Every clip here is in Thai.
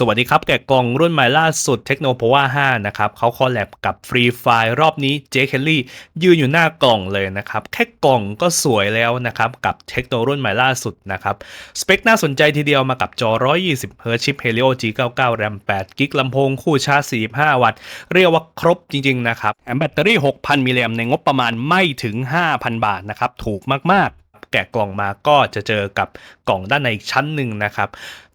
สวัสดีครับแกะกล่องรุ่นใหม่ล่าสุด Tecno p o w e r 5นะครับเขาคอลแลบกับ Free Fire รอบนี้เจคเคลลี่ยืนอยู่หน้ากล่องเลยนะครับ แค่กล่องก็สวยแล้วนะครับ กับ Tecno รุ่นใหม่ล่าสุดนะครับ สเปคน่าสนใจทีเดียวมากับจอ 120 Hz ชิป Helio G99 RAM 8 g b ลำโพงคู่ชาร์จ 45 วัตต์ เรียกว่าครบจริง ๆ นะครับแถมแบตเตอรี่ 6,000 มิลลิแอมในงบประมาณไม่ถึง 5,000 บาทนะครับ ถูกมาก ๆ แกะกล่องมาก็จะเจอกับกล่องด้านในอีกชั้นหนึ่งนะครับ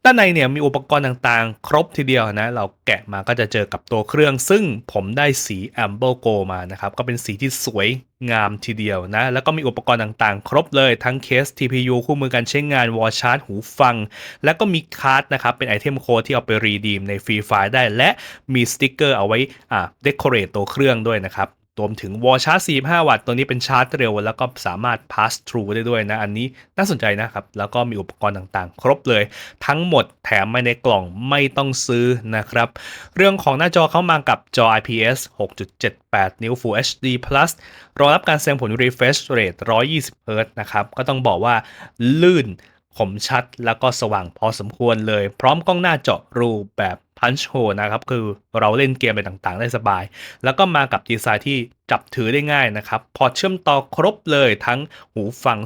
ด้านในเนี่ยมีอุปกรณ์ต่างๆ ครบทีเดียวนะ เราแกะมาก็จะเจอกับตัวเครื่อง ซึ่งผมได้สี Amber Go มานะครับ ก็เป็นสีที่สวยงามทีเดียวนะ แล้วก็มีอุปกรณ์ต่างๆ ครบเลยทั้งเคส TPU คู่มือการใช้งานวอลชาร์จหูฟัง แล้วก็มีคาร์ดนะครับ เป็นไอเทมโค้ดที่เอาไปรีดีมในฟรีไฟล์ได้ และมีสติกเกอร์เอาไว้อ่าเดคอเรตตัวเครื่องด้วยนะครับ รวมถึงวอลชาร์จ45 วัตต์ ตัวนี้เป็นชาร์จเร็ว แล้วก็สามารถ pass through ได้ด้วยนะ อันนี้น่าสนใจนะครับ แล้วก็มีอุปกรณ์ต่างๆ ครบเลย ทั้งหมดแถมมาในกล่องไม่ต้องซื้อนะครับ เรื่องของหน้าจอเข้ามากับจอ IPS 6.78 นิ้ว Full HD Plus รองรับการแสดงผล refresh rate 120 Hz นะครับ ก็ต้องบอกว่าลื่นคมชัดแล้วก็สว่างพอสมควรเลย พร้อมกล้องหน้าเจาะรูแบบ Punch Hole นะครับคือเราเล่นเกมอะไรต่างๆ ได้สบาย แล้วก็มากับดีไซน์ที่จับถือได้ง่ายนะครับ พอเชื่อมต่อครบเลยทั้งหูฟัง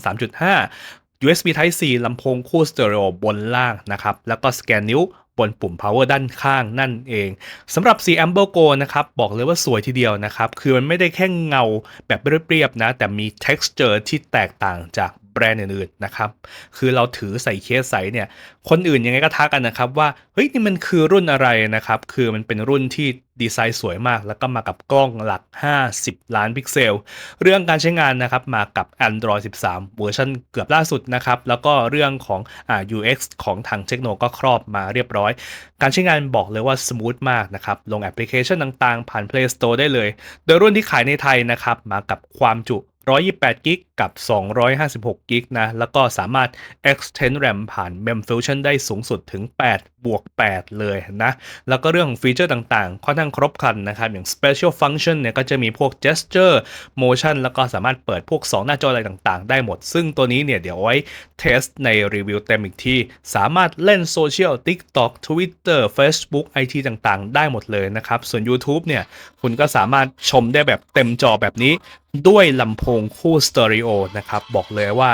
3.5 USB Type C ลำโพงคู่สเตอริโอบนล่างนะครับ แล้วก็สแกนนิ้วบนปุ่ม power ด้านข้างนั่นเองสำหรับ C Amber Go นะครับ บอกเลยว่าสวยทีเดียวนะครับ คือมันไม่ได้แค่เงาแบบเรียบๆนะ แต่มี texture ที่แตกต่างจาก แบรนด์อื่นๆนะครับคือเราถือใส่เคสใส่เนี่ยคนอื่นยังไงก็ทักกันนะครับว่าเฮ้ยนี่มันคือรุ่นอะไรนะครับคือมันเป็นรุ่นที่ดีไซน์สวยมาก แล้วก็มากับกล้องหลัก 50 ล้านพิกเซล เรื่องการใช้งานนะครับมากับ Android 13 เวอร์ชันเกือบล่าสุดนะครับแล้วก็เรื่องของอ่า UX ของทางเทคโนก็ครอบมาเรียบร้อย การใช้งานบอกเลยว่าสมูทมากนะครับลงแอปพลิเคชันต่างๆ ผ่าน Play Store ได้เลย โดยรุ่นที่ขายในไทยนะครับมากับความจุ 128 กิกกับ 256 กิกนะ แล้วก็สามารถ extend RAM ผ่าน Mem Fusion ได้สูงสุดถึง 8 บวก 8 เลยนะ แล้วก็เรื่องของฟีเจอร์ต่างๆ ค่อนข้างครบครันนะครับ อย่าง Special Function เนี่ยก็จะมีพวก Gesture Motion แล้วก็สามารถเปิดพวก 2 หน้าจออะไรต่างๆ ได้หมด ซึ่งตัวนี้เนี่ยเดี๋ยวไว้เทสในรีวิวเต็มอีกที่สามารถเล่นโซเชียล TikTok Twitter Facebook IT ต่างๆ ได้หมดเลยนะครับ ส่วน YouTube เนี่ยคุณก็สามารถชมได้แบบเต็มจอแบบนี้ด้วยลำโพงคู่สเตอริโอนะครับ บอกเลยว่า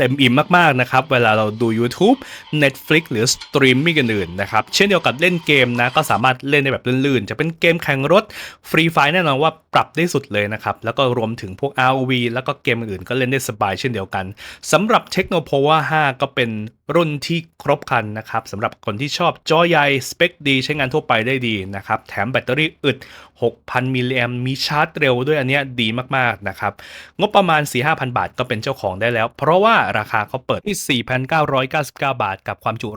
เต็มอิ่มมากๆนะครับ เวลาเราดู YouTube Netflix หรือสตรีมมิ่งอื่นๆนะครับ เช่นเดียวกับเล่นเกมนะ ก็สามารถเล่นได้แบบลื่นๆ จะเป็นเกมแข่งรถฟรีไฟแน่นอนว่าปรับได้สุดเลยนะครับ แล้วก็รวมถึงพวก ROV แล้วก็เกมอื่นก็เล่นได้สบายเช่นเดียวกันสำหรับ Tecno Power 5ก็เป็นรุ่นที่ครบครันนะครับสำหรับคนที่ชอบจอใหญ่สเปคดี ใช้งานทั่วไปได้ดีนะครับ แถมแบตเตอรี่อึด 6,000 มิลลิแอมมีชาร์จเร็วด้วยอันเนี้ยดีมากๆนะครับ งบประมาณ 4-5,000 บาทก็เป็นเจ้าของได้แล้ว เพราะว่าราคาเขาเปิดที่ 4,999 บาท กับความจุ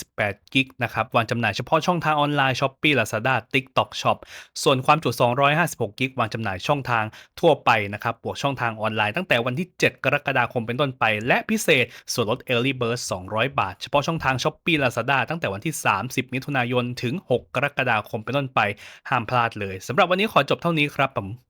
128 กิกนะครับ วางจำหน่ายเฉพาะช่องทางออนไลน์ Shopee Lazada TikTok Shop ส่วนความจุ 256 กิก วางจำหน่ายช่องทางทั่วไปนะครับ บวกช่องทางออนไลน์ตั้งแต่วันที่ 7 กรกฎาคมเป็นต้นไป และพิเศษส่วนลด Early Bird 200 บาท เฉพาะช่องทาง Shopee Lazada ตั้งแต่วันที่ 30 มิถุนายน ถึง 6 กรกฎาคมเป็นต้นไป ห้ามพลาดเลยสำหรับวันนี้ขอจบเท่านี้ครับผม